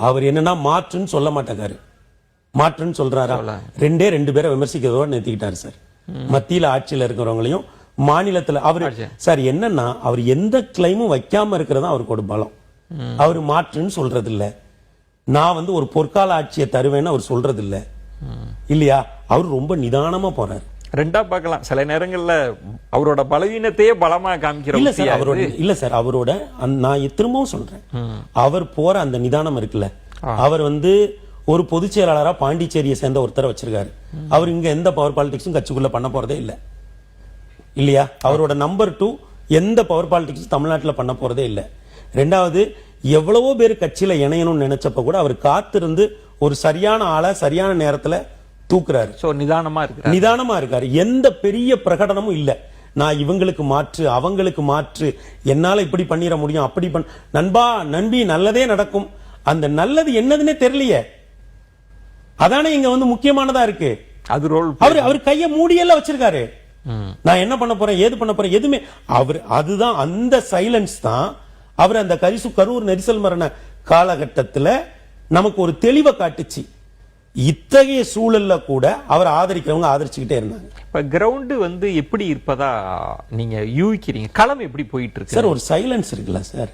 அவர் என்னன்னா மாற்றுன்னு சொல்ல மாட்டேங்காரு மாற்றுன்னு சொல்றாரா? ரெண்டே ரெண்டு பேரை விமர்சிக்கிறதோட நிறுத்திக்கிட்டாரு சார். மத்தியில ஆட்சியில இருக்கிறவங்களையும் மாநிலத்துல அவர் சார் என்னன்னா அவர் எந்த கிளைமும் வைக்காம இருக்கிறதா அவருக்கு ஒரு பலம். அவர் மாற்றுன்னு சொல்றது இல்ல நான் வந்து ஒரு பொற்கால ஆட்சியை தருவேன்னு அவர் சொல்றது இல்ல இல்லையா? அவர் ரொம்ப நிதானமா போறாரு. ரெண்டா பார்க்கலாம். சில நேரங்கள்ல அவரோட பலவீனத்தையே பலமா காமிக்கிற இல்ல சார் அவரோட. இல்ல சார் அவரோட நான் திரும்பவும் சொல்றேன். அவர் போற அந்த நிதானம் இருக்குல்ல. அவர் வந்து ஒரு பொதுச் செயலாளரா பாண்டிச்சேரியை சேர்ந்த ஒருத்தரை வச்சிருக்காரு. அவர் இங்க எந்த பவர் பாலிடிக்ஸும் கட்சிக்குள்ள பண்ண போறதே இல்ல. இல்லையா? அவரோட நம்பர் டூ எந்த பவர் பாலிடிக்ஸ் தமிழ்நாட்டுல பண்ண போறதே இல்ல. ரெண்டாவது எவ்வளவோ பேர் கட்சியில இணையணும்னு நினைச்சப்ப கூட அவர் காத்திருந்து ஒரு சரியான ஆளை சரியான நேரத்துல தூக்குறாரு. சோ நிதானமா இருக்கு நிதானமா இருக்காரு. எந்த பெரிய பிரகடனமும் இல்ல. நான் இவங்களுக்கு மாற்று அவங்களுக்கு மாற்று. என்னால இப்படி பண்ணிட முடியும் அப்படி பண் நண்பா நண்பி நல்லதே நடக்கும். அந்த நல்லது என்னதுன்னே தெரியலையே. அதானே இங்க வந்து முக்கியமானதா இருக்கு. அது ரோல் அவர் அவர் கைய மூடியெல்லாம் வச்சிருக்காரு. நான் என்ன பண்ண போறேன் ஏது பண்ண போறேன் எதுவுமே. அவர் அதுதான் அந்த சைலன்ஸ் தான் அவர் அந்த கரிசு கரூர் நெரிசல் மரண காலகட்டத்துல நமக்கு ஒரு தெளிவை காட்டுச்சு. இத்தகைய சூழல்ல கூட அவர் ஆதரிக்கிறவங்க ஆதரிச்சுக்கிட்டே இருந்தாங்க. இப்ப கிரவுண்ட் வந்து எப்படி இருப்பதா நீங்க யூகிக்கிறீங்க? களம் எப்படி போயிட்டு இருக்கு சார் ஒரு சைலன்ஸ் இருக்குல்ல சார்.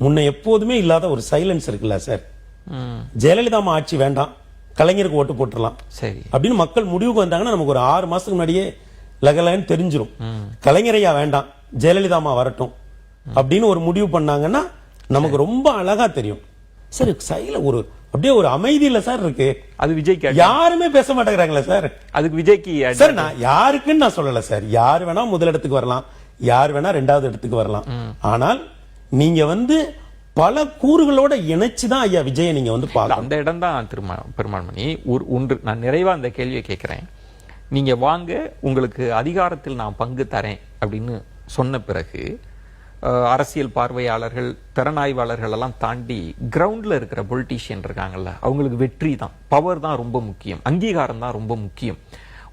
முன்ன எப்போதுமே இல்லாத ஒரு சைலன்ஸ் இருக்குல்ல சார். ஜெயலலிதா ஆட்சி வேண்டாம். கலைஞருக்கு ஓட்டு போட்டுறலாம் சரி. அப்படின்னு மக்கள் முடிவுக்கு வந்தாங்கன்னா நமக்கு ஒரு ஆறு மாசத்துக்கு முன்னாடியே லகலன்னு தெரிஞ்சிரும். கலைஞரையா வேண்டாம். ஜெயலலிதா அம்மா வரட்டும் அப்படின்னு ஒரு முடிவு பண்ணாங்கன்னா நமக்கு ரொம்ப அழகா தெரியும். சார் சைல ஒரு அப்படியே ஒரு அமைதி இல்ல சார் இருக்கு. அது விஜய்க்கு யாருமே பேச மாட்டேங்கிறாங்களே சார். அதுக்கு விஜய்க்கு சார் நான் யாருக்குன்னு நான் சொல்லல சார். யார் வேணா முதல் இடத்துக்கு வரலாம். யார் வேணா ரெண்டாவது இடத்துக்கு வரலாம். ஆனால் நீங்க வந்து பல கூறுகளோட இணைச்சு தான் ஐயா விஜயை நீங்க வந்து இல்ல, பார்க்கணும். அந்த இடம் தான் திருமா பெருமாள்மணி. ஒரு ஒன்று நான் நிறைவா அந்த கேள்வியை கேட்கிறேன் நீங்க வாங்க உங்களுக்கு அதிகாரத்தில் நான் பங்கு தரேன் அப்படின்னு சொன்ன பிறகு அரசியல் பார்வையாளர்கள் திறனாய்வாளர்கள் எல்லாம் தாண்டி கிரவுண்ட்ல இருக்கிற பொலிட்டீஷியன் இருக்காங்கல்ல அவங்களுக்கு வெற்றி தான். பவர் தான் ரொம்ப முக்கியம். அங்கீகாரம் தான் ரொம்ப முக்கியம்.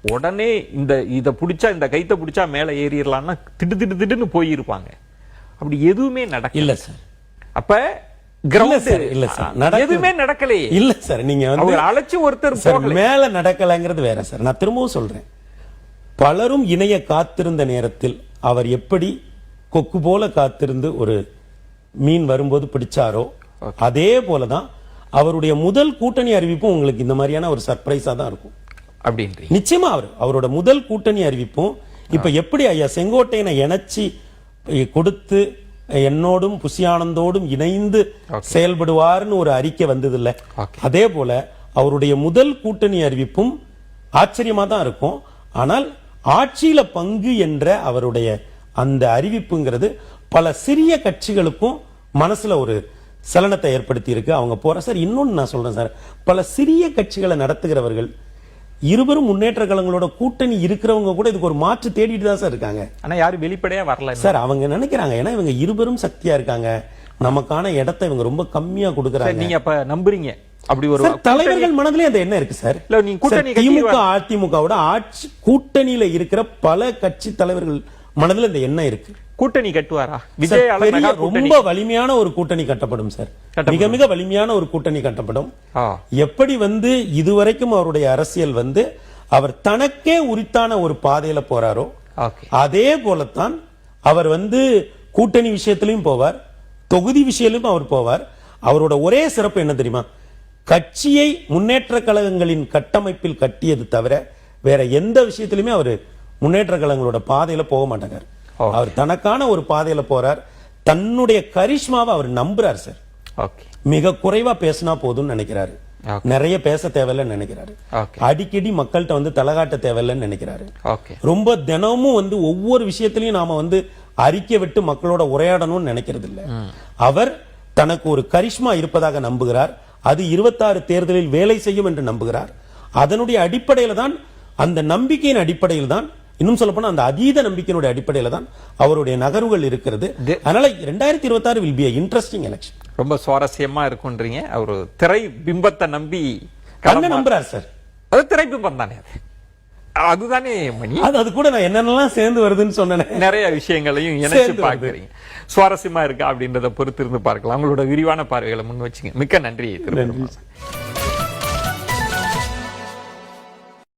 உடனே இந்த இதை பிடிச்சா இந்த கைத்தை பிடிச்சா மேலே ஏறிடலாம்னா திட்டு திட்டு திட்டுன்னு போயிருப்பாங்க. அப்படி எதுவுமே நடக்கல. இல்ல சார். அப்ப நடக்கு- எதுவுமே நடக்கலையே. இல்ல சார் நீங்க வந்து அழைச்சு ஒருத்தர் மேல நடக்கலைங்கிறது வேற சார். நான் திரும்பவும் சொல்றேன். பலரும் இணைய காத்திருந்த நேரத்தில் அவர் எப்படி கொக்கு போல காத்திருந்து ஒரு மீன் வரும்போது பிடிச்சாரோ அதே போலதான் அவருடைய முதல் கூட்டணி அறிவிப்பும் உங்களுக்கு இந்த மாதிரியான ஒரு சர்ப்ரைஸா தான் இருக்கும். அப்படின்றீங்க. நிச்சயமா அவர் அவரோட முதல் கூட்டணி அறிவிப்பும் இப்ப எப்படி ஐயா செங்கோட்டையனை இணைச்சி கொடுத்து என்னோடும் புசியானந்தோடும் இணைந்து செயல்படுவார்னு ஒரு அறிக்கை வந்தது இல்ல Okay. அதே போல அவருடைய முதல் கூட்டணி அறிவிப்பும் ஆச்சரியமா தான் இருக்கும். ஆனால் ஆட்சியில பங்கு என்ற அவருடைய அந்த அறிவிப்புங்கிறது பல சிறிய கட்சிகளுக்கும் மனசுல ஒரு சலனத்தை ஏற்படுத்தி இருக்கு அவங்க போற சார் இன்னொன்னு நான் சொல்றேன் சார். பல சிறிய கட்சிகளை நடத்துகிறவர்கள் இருவரும் முன்னேற்ற கழகங்களோட கூட்டணி இருக்கிறவங்க கூட இதுக்கு ஒரு மாற்று தேடிட்டு தான் சார் இருக்காங்க. ஆனா யாரும் வெளிப்படையா வரல சார் அவங்க நினைக்கிறாங்க. ஏன்னா இவங்க இருவரும் சக்தியா இருக்காங்க. நமக்கான இடத்தை இவங்க ரொம்ப கம்மியா கொடுக்கறாங்க. நீங்க அப்ப நம்புறீங்க? அப்படி ஒரு தலைவர்கள் மனதிலே அந்த என்ன இருக்கு சார். இல்ல, நீங்க திமுக அதிமுகவோட ஆட்சி கூட்டணியில இருக்கிற பல கட்சி தலைவர்கள் மனதில் இந்த எண்ணம் இருக்கு. கூட்டணி கட்டுவாரா? விஜய் ரொம்ப வலிமையான ஒரு கூட்டணி கட்டப்படும் சார். மிக மிக வலிமையான ஒரு கூட்டணி கட்டப்படும். எப்படி வந்து இதுவரைக்கும் அவருடைய அரசியல் வந்து அவர் தனக்கே உரித்தான ஒரு பாதையில போறாரோ அதே போலத்தான் அவர் வந்து கூட்டணி விஷயத்திலையும் போவார் தொகுதி விஷயத்திலும் அவர் போவார். அவரோட ஒரே சிறப்பு என்ன தெரியுமா? கட்சியை முன்னேற்ற கழகங்களின் கட்டமைப்பில் கட்டியது தவிர வேற எந்த விஷயத்திலுமே அவர் முன்னேற்ற கழகங்களோட பாதையில போக மாட்டாங்க. அவர் தனக்கான ஒரு பாதையில போறார். தன்னுடைய கரிஷ்மாவை அவர் நம்புறார் சார் மிக குறைவா பேசினா போதும்னு நினைக்கிறாரு. நிறைய பேச தேவையில்லைன்னு நினைக்கிறாரு. அடிக்கடி மக்கள்கிட்ட வந்து தலகாட்ட தேவையில்லைன்னு நினைக்கிறாரு. ரொம்ப தினமும் வந்து ஒவ்வொரு விஷயத்திலையும் நாம வந்து அறிக்கை விட்டு மக்களோட உரையாடணும்னு நினைக்கிறது இல்ல. அவர் தனக்கு ஒரு கரிஷ்மா இருப்பதாக நம்புகிறார். அது இருபத்தாறு தேர்தலில் வேலை செய்யும் என்று நம்புகிறார். அதனுடைய அடிப்படையில தான் அந்த நம்பிக்கையின் அடிப்படையில் தான் இன்னும் சொல்ல போனா அந்த அதீத நம்பிக்கையினுடைய அடிப்படையில தான் அவருடைய நகர்வுகள் இருக்கிறது. அதனால ரெண்டாயிரத்தி இருபத்தி ஆறு வில் பி இன்ட்ரெஸ்டிங் எலெக்ஷன் ரொம்ப சுவாரஸ்யமா இருக்கும்ன்றீங்க. அவர் திரை பிம்பத்தை நம்பி கண்ண நம்புறார் சார் அது திரை பிம்பம் தானே அது? அதுதானே மணி? அது அது கூட நான் என்னென்னலாம் சேர்ந்து வருதுன்னு சொன்னேனே. நிறைய விஷயங்களையும் இணைச்சு. பார்க்கறீங்க. சுவாரஸ்யமா இருக்கா அப்படின்றத பொறுத்து இருந்து பார்க்கலாம். உங்களோட விரிவான பார்வைகளை முன் வச்சுங்க. மிக்க நன்றி.